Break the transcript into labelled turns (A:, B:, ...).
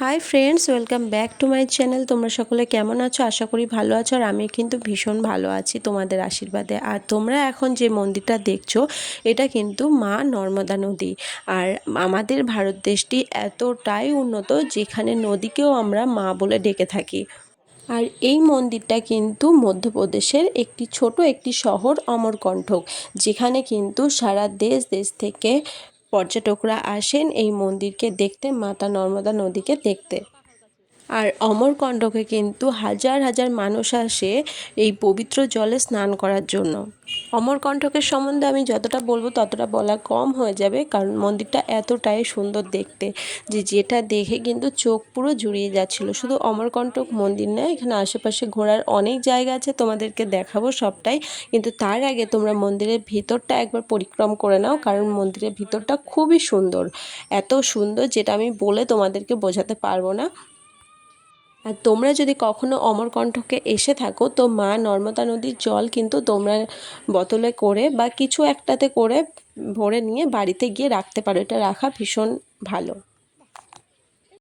A: Hi friends welcome back to my channel তোমরা সকলে কেমন আছো? আশা করি ভালো আছো আর আমি কিন্তু ভীষণ ভালো আছি তোমাদের আশীর্বাদে। আর তোমরা এখন যে মন্দিরটা দেখছ, এটা কিন্তু মা নর্মদা নদী। আর আমাদের ভারত দেশটি এতটাই উন্নত যেখানে নদীকেও আমরা মা বলে ডেকে থাকি। আর এই মন্দিরটা কিন্তু মধ্যপ্রদেশের একটি ছোট একটি শহর অমরকণ্ঠক, যেখানে কিন্তু সারা দেশ দেশ থেকে পর্যটকরা আসেন এই মন্দিরকে দেখতে, মাতা নর্মদা নদীকে দেখতে। আর অমরকণ্ঠকে কিন্তু হাজার হাজার মানুষ আসে এই পবিত্র জলে স্নান করার জন্য। অমরকণ্টকের সম্বন্ধে আমি যতটা বলব ততটা বলা কম হয়ে যাবে, কারণ মন্দিরটা এতটাই সুন্দর দেখতে যে যেটা দেখে কিন্তু চোখ পুরো জুড়িয়ে যাচ্ছিল। শুধু অমরকণ্টক মন্দির নয় এখানে আশেপাশে ঘোরার অনেক জায়গা আছে, তোমাদেরকে দেখাবো সবটাই। কিন্তু তার আগে তোমরা মন্দিরের ভিতরটা একবার পরিক্রম করে নাও, কারণ মন্দিরের ভিতরটা খুবই সুন্দর। এত সুন্দর যেটা আমি বলে তোমাদেরকে বোঝাতে পারব না। আর তোমরা যদি কখনো অমরকণ্ঠকে এসে থাকো, তো মা নর্মদা নদীর জল কিন্তু তোমরা বোতলে করে বা কিছু একটাতে করে ভরে নিয়ে বাড়িতে গিয়ে রাখতে পারো। এটা রাখা ভীষণ ভালো।